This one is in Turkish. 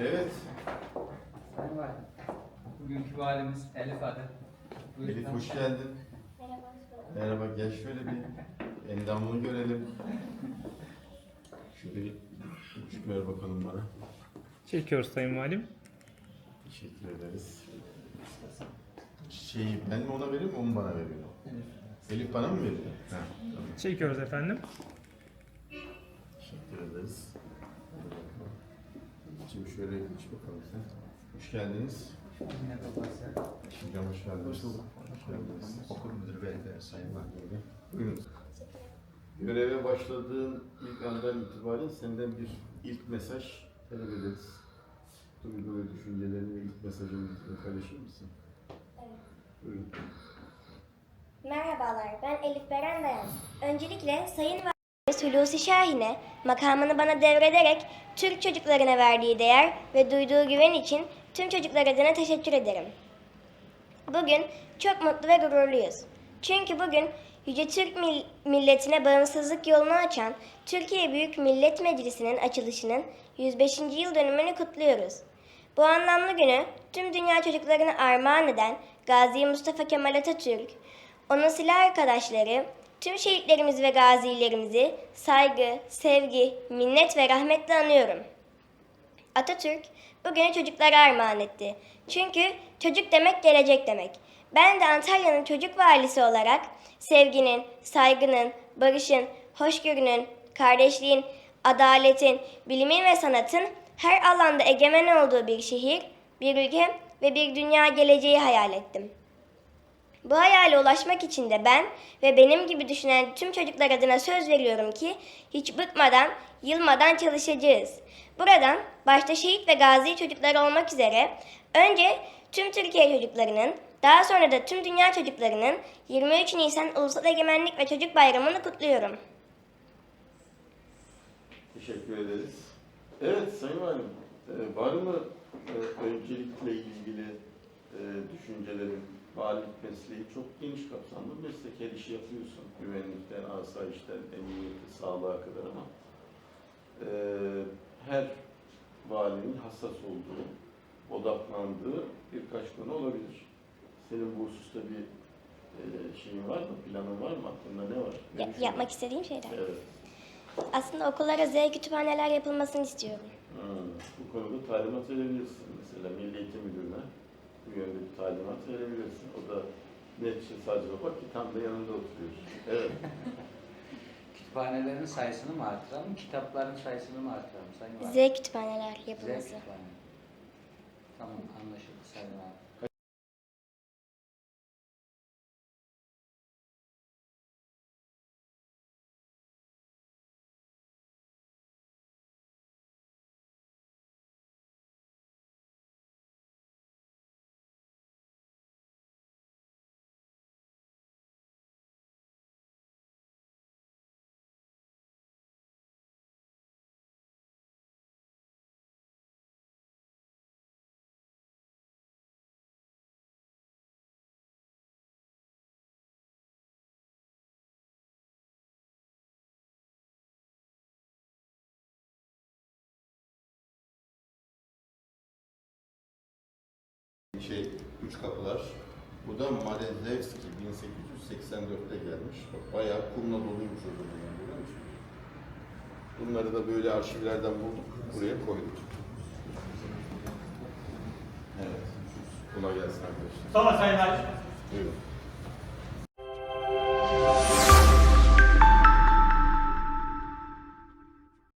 Evet. Sayın Valim, bugünkü valimiz Elif adı. Buyurun. Elif hoş geldin. Merhaba. Merhaba gel şöyle bir endamını görelim. Şöyle bir buçuk ver bakalım bana. Çekiyoruz Sayın Valim. Teşekkür ederiz. Çiçeği ben mi ona vereyim o mu bana veriyor? Elif bana mı veriyor? Ha, tamam. Çekiyoruz efendim. Teşekkür ederiz. Şimdi şöyle iç bakalım sen. Hoş geldiniz. Babası. Hocam hoş geldiniz. Hoş geldiniz. Okul müdürü belediye sayın valim. Buyurun. Göreve başladığın ilk andan itibaren senden bir ilk mesaj talep ederiz. Duygu ve düşüncelerini ve ilk mesajını bizimle paylaşır mısın? Buyurun. Merhabalar, ben Elif Beren Dayan. Öncelikle Sayın Hulusi Şahin'e makamını bana devrederek Türk çocuklarına verdiği değer ve duyduğu güven için tüm çocuklar adına teşekkür ederim. Bugün çok mutlu ve gururluyuz. Çünkü bugün Yüce Türk mil- milletine bağımsızlık yolunu açan Türkiye Büyük Millet Meclisi'nin açılışının 105. yıl dönümünü kutluyoruz. Bu anlamlı günü tüm dünya çocuklarına armağan eden Gazi Mustafa Kemal Atatürk, onun silah arkadaşları, tüm şehitlerimizi ve gazilerimizi saygı, sevgi, minnet ve rahmetle anıyorum. Atatürk bugünü çocuklara armağan etti. Çünkü çocuk demek gelecek demek. Ben de Antalya'nın çocuk valisi olarak sevginin, saygının, barışın, hoşgörünün, kardeşliğin, adaletin, bilimin ve sanatın her alanda egemen olduğu bir şehir, bir ülke ve bir dünya geleceği hayal ettim. Bu hayale ulaşmak için de ben ve benim gibi düşünen tüm çocuklar adına söz veriyorum ki hiç bıkmadan, yılmadan çalışacağız. Buradan başta şehit ve gazi çocuklar olmak üzere önce tüm Türkiye çocuklarının, daha sonra da tüm dünya çocuklarının 23 Nisan Ulusal Egemenlik ve Çocuk Bayramı'nı kutluyorum. Teşekkür ederiz. Evet Sayın Valim, e, var mı e, öncelikle ilgili e, düşüncelerin? Valilik mesleği çok geniş kapsamlı meslek. Her işi yapıyorsun. Güvenlikten, asayişten, emniyeti, sağlığa kadar ama e, her valinin hassas olduğu, odaklandığı birkaç konu olabilir. Senin bu hususta bir e, şeyin var mı? Planın var mı? Aklında ne var? Ne Ya- yapmak istediğim şeyler. Evet. Aslında okullara Z kütüphaneler yapılmasını istiyorum. Hmm, bu konuda talimat verebilirsin. Mesela Milli Eğitim Müdürü'ne bu yönde bir talimat verebilirsin. O da netçe sadece bak ki tam da yanında oturuyor. Evet. Kütüphanelerin sayısını mı artıralım, kitapların sayısını mı artıralım Sayın Valim? Z kütüphaneler Z yapılması. kütüphane. Tamam anlaşıldı Sayın Valim. Şey, üç kapılar. Bu da Malezevski 1884'te gelmiş. Bak, bayağı kumla doluymuş o zaman biliyor musun? Bunları da böyle arşivlerden bulduk. Buraya koyduk. Evet. Buna gelsin arkadaşlar. Sonra Sayın Valim. Buyurun.